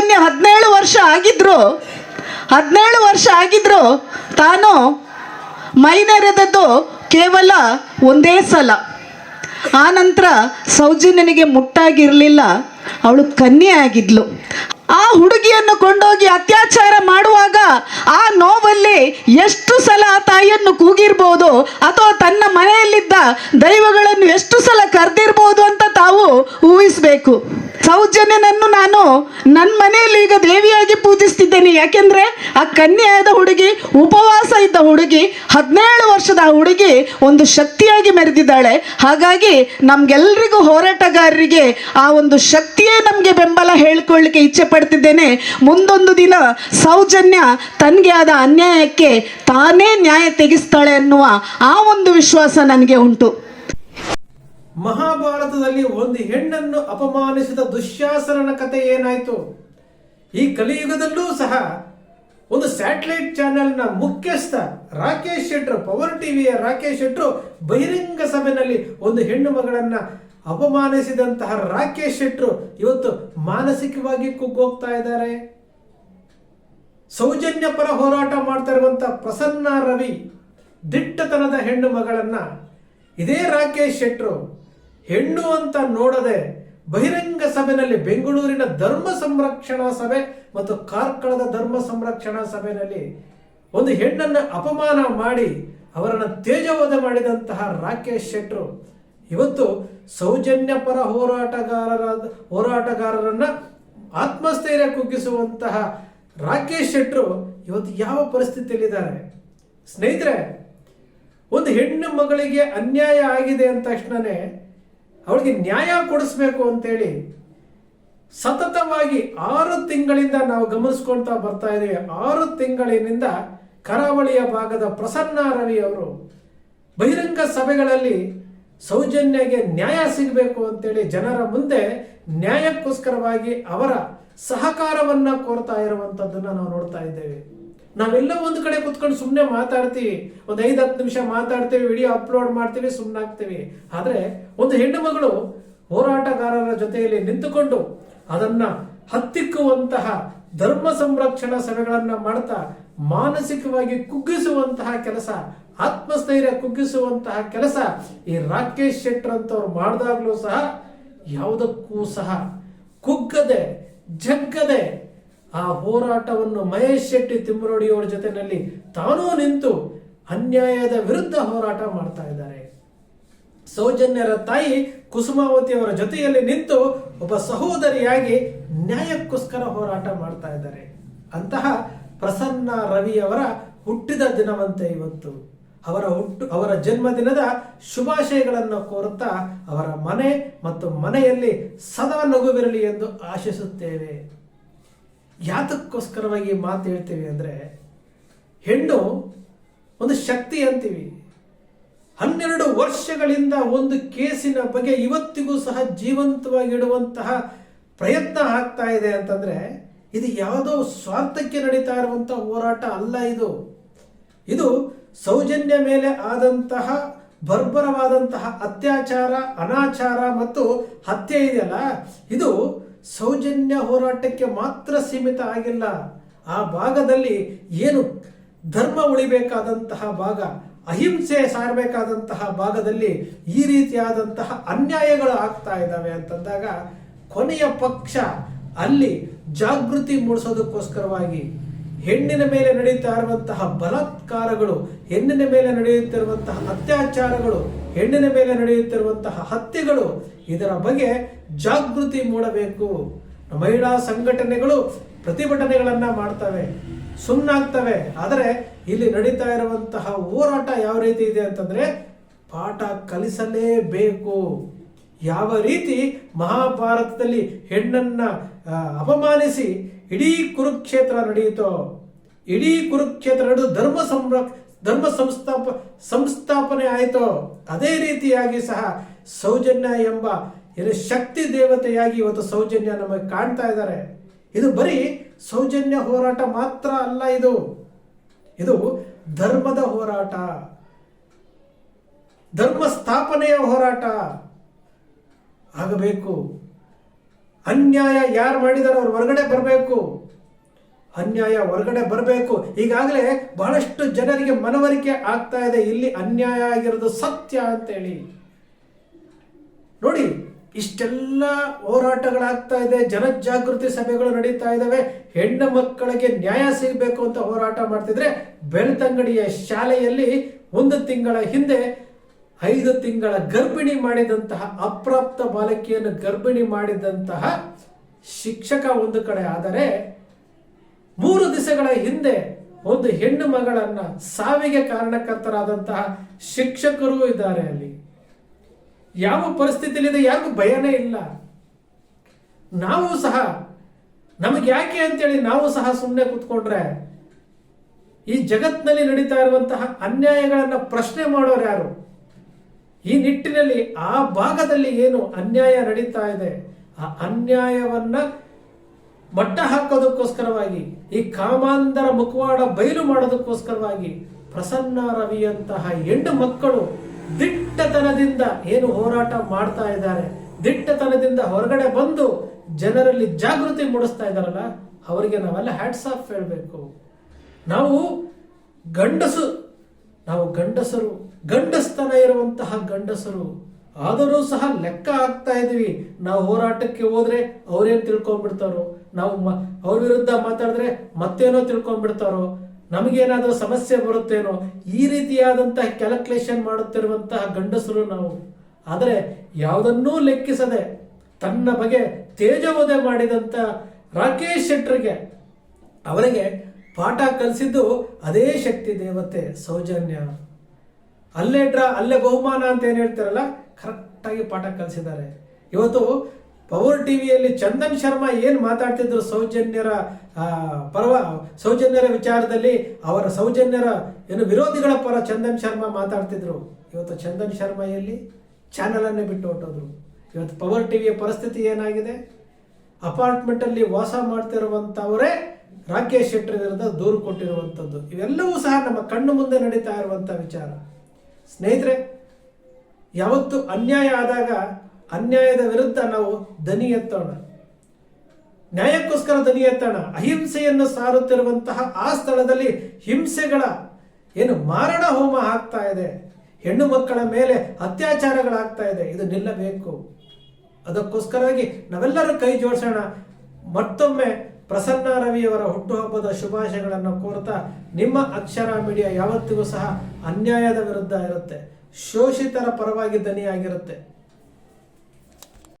ಸೌಜನ್ಯ ಹದಿನೇಳು ವರ್ಷ ಆಗಿದ್ರು. ಹದಿನೇಳು ವರ್ಷ ಆಗಿದ್ರು ತಾನು ಮೈನೆರೆದದ್ದು ಕೇವಲ ಒಂದೇ ಸಲ. ಆ ನಂತರ ಸೌಜನ್ಯನಿಗೆ ಮುಟ್ಟಾಗಿರಲಿಲ್ಲ. ಅವಳು ಕನ್ಯೆ ಆಗಿದ್ಲು. ಆ ಹುಡುಗಿಯನ್ನು ಕೊಂಡೋಗಿ ಅತ್ಯಾಚಾರ ಮಾಡುವಾಗ ಆ ನೋವಲ್ಲಿ ಎಷ್ಟು ಸಲ ಆ ತಾಯಿಯನ್ನು ಕೂಗಿರ್ಬೋದು ಅಥವಾ ತನ್ನ ಮನೆಯಲ್ಲಿದ್ದ ದೈವಗಳನ್ನು ಎಷ್ಟು ಸಲ ಕರೆದಿರ್ಬೋದು ಅಂತ ತಾವು ಊಹಿಸ್ಬೇಕು. ಸೌಜನ್ಯನನ್ನು ನಾನು ನನ್ನ ಮನೆಯಲ್ಲಿ ಈಗ ದೇವಿಯಾಗಿ ಪೂಜಿಸ್ತಿದ್ದೇನೆ. ಯಾಕೆಂದ್ರೆ ಆ ಕನ್ಯಾದ ಹುಡುಗಿ, ಉಪವಾಸ ಇದ್ದ ಹುಡುಗಿ, ಹದಿನೇಳು ವರ್ಷದ ಆ ಹುಡುಗಿ ಒಂದು ಶಕ್ತಿಯಾಗಿ ಮೆರೆದಿದ್ದಾಳೆ. ಹಾಗಾಗಿ ನಮ್ಗೆಲ್ರಿಗೂ ಹೋರಾಟಗಾರರಿಗೆ ಆ ಒಂದು ಶಕ್ತಿಯೇ ನಮಗೆ ಬೆಂಬಲ ಹೇಳ್ಕೊಳ್ಳಿಕ್ಕೆ ಇಚ್ಛೆ ಪಡ್ತಿದ್ದೇನೆ. ಮುಂದೊಂದು ದಿನ ಸೌಜನ್ಯ ತನಗೆ ಆದ ಅನ್ಯಾಯಕ್ಕೆ ತಾನೇ ನ್ಯಾಯ ತೆಗೆಸ್ತಾಳೆ ಅನ್ನುವ ಆ ಒಂದು ವಿಶ್ವಾಸ ನನಗೆ ಉಂಟು. ಮಹಾಭಾರತದಲ್ಲಿ ಒಂದು ಹೆಣ್ಣನ್ನು ಅಪಮಾನಿಸಿದ ದುಶ್ಯಾಸನನ ಕತೆ ಏನಾಯಿತು? ಈ ಕಲಿಯುಗದಲ್ಲೂ ಸಹ ಒಂದು ಸ್ಯಾಟಲೈಟ್ ಚಾನೆಲ್ನ ಮುಖ್ಯಸ್ಥ ರಾಕೇಶ್ ಶೆಟ್ರು, ಪವರ್ ಟಿವಿಯ ರಾಕೇಶ್ ಶೆಟ್ರು ಬಹಿರಂಗ ಸಭೆಯಲ್ಲಿ ಒಂದು ಹೆಣ್ಣು ಮಗಳನ್ನ ಅಪಮಾನಿಸಿದಂತಹ ರಾಕೇಶ್ ಶೆಟ್ರು ಇವತ್ತು ಮಾನಸಿಕವಾಗಿ ಕುಗ್ಗೋಗ್ತಾ ಇದ್ದಾರೆ. ಸೌಜನ್ಯ ಪರ ಹೋರಾಟ ಮಾಡ್ತಾ ಇರುವಂತಹ ಪ್ರಸನ್ನ ರವಿ ದಿಟ್ಟತನದ ಹೆಣ್ಣು ಮಗಳನ್ನ ಇದೇ ರಾಕೇಶ್ ಶೆಟ್ರು ಹೆಣ್ಣು ಅಂತ ನೋಡದೆ ಬಹಿರಂಗ ಸಭೆಯಲ್ಲಿ ಬೆಂಗಳೂರಿನ ಧರ್ಮ ಸಂರಕ್ಷಣಾ ಸಭೆ ಮತ್ತು ಕಾರ್ಕಳದ ಧರ್ಮ ಸಂರಕ್ಷಣಾ ಸಭೆಯಲ್ಲಿ ಒಂದು ಹೆಣ್ಣನ್ನ ಅಪಮಾನ ಮಾಡಿ ಅವರನ್ನು ತೇಜವಧ ಮಾಡಿದಂತಹ ರಾಕೇಶ್ ಶೆಟ್ರು ಇವತ್ತು ಸೌಜನ್ಯ ಪರ ಹೋರಾಟಗಾರರ ಹೋರಾಟಗಾರರನ್ನ ಆತ್ಮಸ್ಥೈರ್ಯ ಕುಗ್ಗಿಸುವಂತಹ ರಾಕೇಶ್ ಶೆಟ್ರು ಇವತ್ತು ಯಾವ ಪರಿಸ್ಥಿತಿಯಲ್ಲಿದ್ದಾರೆ? ಸ್ನೇಹಿತರೆ, ಒಂದು ಹೆಣ್ಣು ಮಗಳಿಗೆ ಅನ್ಯಾಯ ಆಗಿದೆ ಅಂದ ತಕ್ಷಣನೇ ಅವಳಿಗೆ ನ್ಯಾಯ ಕೊಡಿಸ್ಬೇಕು ಅಂತೇಳಿ ಸತತವಾಗಿ ಆರು ತಿಂಗಳಿಂದ ನಾವು ಗಮನಿಸ್ಕೊಳ್ತಾ ಬರ್ತಾ ಇದ್ದೇವೆ. ಆರು ತಿಂಗಳಿನಿಂದ ಕರಾವಳಿಯ ಭಾಗದ ಪ್ರಸನ್ನ ರವಿ ಅವರು ಬಹಿರಂಗ ಸಭೆಗಳಲ್ಲಿ ಸೌಜನ್ಯಗೆ ನ್ಯಾಯ ಸಿಗಬೇಕು ಅಂತೇಳಿ ಜನರ ಮುಂದೆ ನ್ಯಾಯಕ್ಕೋಸ್ಕರವಾಗಿ ಅವರ ಸಹಕಾರವನ್ನ ಕೋರ್ತಾ ಇರುವಂತದ್ದನ್ನ ನಾವು ನೋಡ್ತಾ ಇದ್ದೇವೆ. ನಾವೆಲ್ಲ ಒಂದು ಕಡೆ ಕುತ್ಕೊಂಡು ಸುಮ್ಮನೆ ಮಾತಾಡ್ತೀವಿ. ಒಂದು ಐದು ಹತ್ತು ನಿಮಿಷ ಮಾತಾಡ್ತೀವಿ, ವಿಡಿಯೋ ಅಪ್ಲೋಡ್ ಮಾಡ್ತೀವಿ ಸುಮ್ಮನಾಗ್ತೀವಿ ಆದರೆ ಒಂದು ಹೆಣ್ಣು ಮಗಳು ಹೋರಾಟಗಾರರ ಜೊತೆಯಲ್ಲಿ ನಿಂತುಕೊಂಡು ಅದನ್ನ ಹತ್ತಿಕ್ಕುವಂತಹ ಧರ್ಮ ಸಂರಕ್ಷಣಾ ಸಭೆಗಳನ್ನ ಮಾಡ್ತಾ ಮಾನಸಿಕವಾಗಿ ಕುಗ್ಗಿಸುವಂತಹ ಕೆಲಸ, ಆತ್ಮಸ್ಥೈರ್ಯ ಕುಗ್ಗಿಸುವಂತಹ ಕೆಲಸ ಈ ರಾಕೇಶ್ ಶೆಟ್ಟರ್ ಅಂತವ್ರು ಮಾಡಿದಾಗ್ಲೂ ಸಹ ಯಾವುದಕ್ಕೂ ಸಹ ಕುಗ್ಗದೆ, ಜಗ್ಗದೆ ಆ ಹೋರಾಟವನ್ನು ಮಹೇಶ್ ಶೆಟ್ಟಿ ತಿಮ್ಮರೋಡಿಯವರ ಜೊತೆಯಲ್ಲಿ ತಾನೂ ನಿಂತು ಅನ್ಯಾಯದ ವಿರುದ್ಧ ಹೋರಾಟ ಮಾಡ್ತಾ ಇದ್ದಾರೆ. ಸೌಜನ್ಯರ ತಾಯಿ ಕುಸುಮಾವತಿ ಅವರ ಜೊತೆಯಲ್ಲಿ ನಿಂತು ಒಬ್ಬ ಸಹೋದರಿಯಾಗಿ ನ್ಯಾಯಕ್ಕೋಸ್ಕರ ಹೋರಾಟ ಮಾಡ್ತಾ ಇದ್ದಾರೆ. ಅಂತಹ ಪ್ರಸನ್ನ ರವಿ ಅವರ ಹುಟ್ಟಿದ ದಿನವಂತೆ ಇವತ್ತು. ಅವರ ಹುಟ್ಟು, ಅವರ ಜನ್ಮದಿನದ ಶುಭಾಶಯಗಳನ್ನು ಕೋರುತ್ತಾ ಅವರ ಮನೆ ಮತ್ತು ಮನೆಯಲ್ಲಿ ಸದಾ ನಗುವಿರಲಿ ಎಂದು ಆಶಿಸುತ್ತೇವೆ. ಯಾತಕ್ಕೋಸ್ಕರವಾಗಿ ಮಾತು ಹೇಳ್ತೀವಿ ಅಂದರೆ, ಹೆಣ್ಣು ಒಂದು ಶಕ್ತಿ ಅಂತೀವಿ. ಹನ್ನೆರಡು ವರ್ಷಗಳಿಂದ ಒಂದು ಕೇಸಿನ ಬಗ್ಗೆ ಇವತ್ತಿಗೂ ಸಹ ಜೀವಂತವಾಗಿಡುವಂತಹ ಪ್ರಯತ್ನ ಆಗ್ತಾ ಇದೆ ಅಂತಂದ್ರೆ, ಇದು ಯಾವುದೋ ಸ್ವಾರ್ಥಕ್ಕೆ ನಡೀತಾ ಇರುವಂಥ ಹೋರಾಟ ಅಲ್ಲ ಇದು. ಇದು ಸೌಜನ್ಯ ಮೇಲೆ ಆದಂತಹ ಬರ್ಬರವಾದಂತಹ ಅತ್ಯಾಚಾರ, ಅನಾಚಾರ ಮತ್ತು ಹತ್ಯೆ ಇದೆಯಲ್ಲ, ಇದು ಸೌಜನ್ಯ ಹೋರಾಟಕ್ಕೆ ಮಾತ್ರ ಸೀಮಿತ ಆಗಿಲ್ಲ. ಆ ಭಾಗದಲ್ಲಿ ಏನು ಧರ್ಮ ಉಳಿಬೇಕಾದಂತಹ ಭಾಗ, ಅಹಿಂಸೆ ಸಾರಬೇಕಾದಂತಹ ಭಾಗದಲ್ಲಿ ಈ ರೀತಿಯಾದಂತಹ ಅನ್ಯಾಯಗಳು ಆಗ್ತಾ ಇದ್ದಾವೆ ಅಂತಂದಾಗ ಕೊನೆಯ ಪಕ್ಷ ಅಲ್ಲಿ ಜಾಗೃತಿ ಮೂಡಿಸೋದಕ್ಕೋಸ್ಕರವಾಗಿ ಹೆಣ್ಣಿನ ಮೇಲೆ ನಡೆಯುತ್ತಾ ಇರುವಂತಹ ಬಲಾತ್ಕಾರಗಳು, ಹೆಣ್ಣಿನ ಮೇಲೆ ನಡೆಯುತ್ತಿರುವಂತಹ ಅತ್ಯಾಚಾರಗಳು, ಹೆಣ್ಣಿನ ಮೇಲೆ ನಡೆಯುತ್ತಿರುವಂತಹ ಹತ್ಯೆಗಳು ಇದರ ಬಗ್ಗೆ ಜಾಗೃತಿ ಮೂಡಬೇಕು. ಮಹಿಳಾ ಸಂಘಟನೆಗಳು ಪ್ರತಿಭಟನೆಗಳನ್ನ ಮಾಡ್ತವೆ ಸುಮ್ಮನಾಗ್ತವೆ ಆದರೆ ಇಲ್ಲಿ ನಡೀತಾ ಇರುವಂತಹ ಹೋರಾಟ ಯಾವ ರೀತಿ ಇದೆ ಅಂತಂದ್ರೆ ಪಾಠ ಕಲಿಸಲೇಬೇಕು. ಯಾವ ರೀತಿ ಮಹಾಭಾರತದಲ್ಲಿ ಹೆಣ್ಣನ್ನ ಅಪಮಾನಿಸಿ ಇಡೀ ಕುರುಕ್ಷೇತ್ರ ನಡೆಯಿತೋ, ಇಡೀ ಕುರುಕ್ಷೇತ್ರ ನಡೆದು ಧರ್ಮ ಸಂರ, ಧರ್ಮ ಸಂಸ್ಥಾಪ, ಸಂಸ್ಥಾಪನೆ ಆಯಿತೋ, ಅದೇ ರೀತಿಯಾಗಿ ಸಹ ಸೌಜನ್ಯ ಎಂಬ ಏನು ಶಕ್ತಿ ದೇವತೆಯಾಗಿ ಇವತ್ತು ಸೌಜನ್ಯ ನಮಗೆ ಕಾಣ್ತಾ ಇದ್ದಾರೆ. ಇದು ಬರೀ ಸೌಜನ್ಯ ಹೋರಾಟ ಮಾತ್ರ ಅಲ್ಲ ಇದು. ಇದು ಧರ್ಮದ ಹೋರಾಟ. ಧರ್ಮ ಸ್ಥಾಪನೆಯ ಹೋರಾಟ. ಆಗಬೇಕು. ಅನ್ಯಾಯ ಯಾರು ಮಾಡಿದಾರೋ ಅವ್ರು ಹೊರಗಡೆ ಬರಬೇಕು. ಅನ್ಯಾಯ ಹೊರಗಡೆ ಬರಬೇಕು. ಈಗಾಗಲೇ ಬಹಳಷ್ಟು ಜನರಿಗೆ ಮನವರಿಕೆ ಆಗ್ತಾ ಇದೆ. ಇಲ್ಲಿ ಅನ್ಯಾಯ ಆಗಿರೋದು ಸತ್ಯ ಅಂತೇಳಿ. ನೋಡಿ ಇಷ್ಟೆಲ್ಲ ಹೋರಾಟಗಳಾಗ್ತಾ ಇದೆ, ಜನಜಾಗೃತಿ ಸಭೆಗಳು ನಡೀತಾ ಇದ್ದಾವೆ ಹೆಣ್ಣು ಮಕ್ಕಳಿಗೆ ನ್ಯಾಯ ಸಿಗಬೇಕು ಅಂತ ಹೋರಾಟ ಮಾಡ್ತಿದ್ರೆ ಬೆಳ್ತಂಗಡಿಯ ಶಾಲೆಯಲ್ಲಿ ಒಂದು ತಿಂಗಳ ಹಿಂದೆ ಐದು ತಿಂಗಳ ಗರ್ಭಿಣಿ ಮಾಡಿದಂತಹ ಅಪ್ರಾಪ್ತ ಬಾಲಕಿಯನ್ನು ಗರ್ಭಿಣಿ ಮಾಡಿದಂತಹ ಶಿಕ್ಷಕ ಒಂದು ಕಡೆ ಆದರೆ ಮೂರು ದಿವಸಗಳ ಹಿಂದೆ ಒಂದು ಹೆಣ್ಣು ಮಗಳನ್ನ ಸಾವಿಗೆ ಕಾರಣಕರ್ತರಾದಂತಹ ಶಿಕ್ಷಕರು ಇದ್ದಾರೆ ಅಲ್ಲಿ. ಯಾವ ಪರಿಸ್ಥಿತಿಯಲ್ಲಿದೆ ಯಾರಿಗೂ ಭಯನೇ ಇಲ್ಲ. ನಾವು ಸಹ, ನಮಗೆ ಯಾಕೆ ಅಂತೇಳಿ ನಾವು ಸಹ ಸುಮ್ಮನೆ ಕೂತ್ಕೊಂಡ್ರೆ, ಈ ಜಗತ್ತಿನಲ್ಲಿ ನಡೀತಾ ಇರುವಂತಹ ಅನ್ಯಾಯಗಳನ್ನು ಪ್ರಶ್ನೆ ಮಾಡೋರು ಯಾರು? ಈ ನಿಟ್ಟಿನಲ್ಲಿ ಆ ಭಾಗದಲ್ಲಿ ಏನು ಅನ್ಯಾಯ ನಡೀತಾ ಇದೆ, ಆ ಅನ್ಯಾಯವನ್ನ ಮಟ್ಟ ಹಾಕೋದಕ್ಕೋಸ್ಕರವಾಗಿ, ಈ ಕಾಮಾಂಧರ ಮುಖವಾಡ ಬಯಲು ಮಾಡೋದಕ್ಕೋಸ್ಕರವಾಗಿ ಪ್ರಸನ್ನ ರವಿಯಂತಹ ಹೆಣ್ಣು ಮಕ್ಕಳು ದಿಟ್ಟತನದಿಂದ ಏನು ಹೋರಾಟ ಮಾಡ್ತಾ ಇದ್ದಾರೆ, ದಿಟ್ಟತನದಿಂದ ಹೊರಗಡೆ ಬಂದು ಜನರಲ್ಲಿ ಜಾಗೃತಿ ಮೂಡಿಸ್ತಾ ಇದ್ದಾರಲ್ಲ, ಅವರಿಗೆ ನಾವೆಲ್ಲ ಹ್ಯಾಟ್ಸ್ ಆಫ್ ಹೇಳಬೇಕು. ನಾವು ಗಂಡಸು, ನಾವು ಗಂಡಸರು, ಗಂಡಸ್ತನ ಇರುವಂತಹ ಗಂಡಸರು, ಆದರೂ ಸಹ ಲೆಕ್ಕ ಆಗ್ತಾ ಇದೀವಿ ನಾವು ಹೋರಾಟಕ್ಕೆ ಹೋದ್ರೆ ಅವ್ರೇನ್ ತಿಳ್ಕೊಂಡ್ಬಿಡ್ತಾರೋ, ನಾವು ಅವ್ರ ವಿರುದ್ಧ ಮಾತಾಡಿದ್ರೆ ಮತ್ತೇನೋ ತಿಳ್ಕೊಂಡ್ಬಿಡ್ತಾರೋ ನಮಗೇನಾದ್ರೂ ಸಮಸ್ಯೆ ಬರುತ್ತೇನೋ ಈ ರೀತಿಯಾದಂತಹ ಕ್ಯಾಲ್ಕುಲೇಷನ್ ಮಾಡುತ್ತಿರುವಂತಹ ಗಂಡಸರು ನಾವು. ಆದರೆ ಯಾವುದನ್ನೂ ಲೆಕ್ಕಿಸದೆ ತನ್ನ ಬಗ್ಗೆ ತೇಜವಧೆ ಮಾಡಿದಂತ ರಾಕೇಶ್ ಶೆಟ್ಟರಿಗೆ ಅವರಿಗೆ ಪಾಠ ಕಲಿಸಿದ್ದು ಅದೇ ಶಕ್ತಿ ದೇವತೆ, ಸೌಜನ್ಯ. ಅಲ್ಲೇ ಡ್ರಾ, ಅಲ್ಲೇ ಬಹುಮಾನ ಅಂತ ಏನು ಹೇಳ್ತಾರಲ್ಲ? ಕರೆಕ್ಟಾಗಿ ಪಾಠ ಕಲಿಸಿದ್ದಾರೆ. ಇವತ್ತು ಪವರ್ ಟಿವಿಯಲ್ಲಿ ಚಂದನ್ ಶರ್ಮಾ ಏನು ಮಾತಾಡ್ತಿದ್ರು ಸೌಜನ್ಯರ ಪರವ, ಸೌಜನ್ಯರ ವಿಚಾರದಲ್ಲಿ ಅವರ ಸೌಜನ್ಯರ ಏನು ವಿರೋಧಿಗಳ ಪರ ಚಂದನ್ ಶರ್ಮಾ ಮಾತಾಡ್ತಿದ್ರು. ಇವತ್ತು ಚಂದನ್ ಶರ್ಮಾ ಎಲ್ಲಿ? ಚಾನಲ್ ಅನ್ನೇ ಬಿಟ್ಟು ಹೊಟ್ಟೋದ್ರು ಇವತ್ತು ಪವರ್ ಟಿವಿಯ ಪರಿಸ್ಥಿತಿ ಏನಾಗಿದೆ? ಅಪಾರ್ಟ್ಮೆಂಟ್ ಅಲ್ಲಿ ವಾಸ ಮಾಡ್ತಿರುವಂಥವರೇ ರಾಕೇಶ್ ಶೆಟ್ಟರ್ ವಿರುದ್ಧ ದೂರು ಕೊಟ್ಟಿರುವಂಥದ್ದು ಇವೆಲ್ಲವೂ ಸಹ ನಮ್ಮ ಕಣ್ಣು ಮುಂದೆ ನಡೀತಾ ಇರುವಂಥ ವಿಚಾರ. ಸ್ನೇಹಿತರೆ, ಯಾವತ್ತು ಅನ್ಯಾಯ ಆದಾಗ ಅನ್ಯಾಯದ ವಿರುದ್ಧ ನಾವು ದನಿ ಎತ್ತೋಣ. ನ್ಯಾಯಕ್ಕೋಸ್ಕರ ದನಿ ಎತ್ತೋಣ. ಅಹಿಂಸೆಯನ್ನು ಸಾರುತ್ತಿರುವಂತಹ ಆ ಸ್ಥಳದಲ್ಲಿ ಹಿಂಸೆಗಳ, ಏನು ಮಾರಣ ಹೋಮ ಆಗ್ತಾ ಇದೆ. ಹೆಣ್ಣು ಮಕ್ಕಳ ಮೇಲೆ ಅತ್ಯಾಚಾರಗಳಾಗ್ತಾ ಇದೆ. ಇದು ನಿಲ್ಲಬೇಕು. ಅದಕ್ಕೋಸ್ಕರವಾಗಿ ನಾವೆಲ್ಲರೂ ಕೈ ಜೋಡಿಸೋಣ. ಮತ್ತೊಮ್ಮೆ ಪ್ರಸನ್ನ ರವಿಯವರ ಹುಟ್ಟುಹಬ್ಬದ ಶುಭಾಶಯಗಳನ್ನು ಕೋರ್ತಾ ನಿಮ್ಮ ಅಕ್ಷರ ಮೀಡಿಯಾ ಯಾವತ್ತಿಗೂ ಸಹ ಅನ್ಯಾಯದ ವಿರುದ್ಧ ಇರುತ್ತೆ. ಶೋಷಿತರ ಪರವಾಗಿ ದನಿಯಾಗಿರುತ್ತೆ.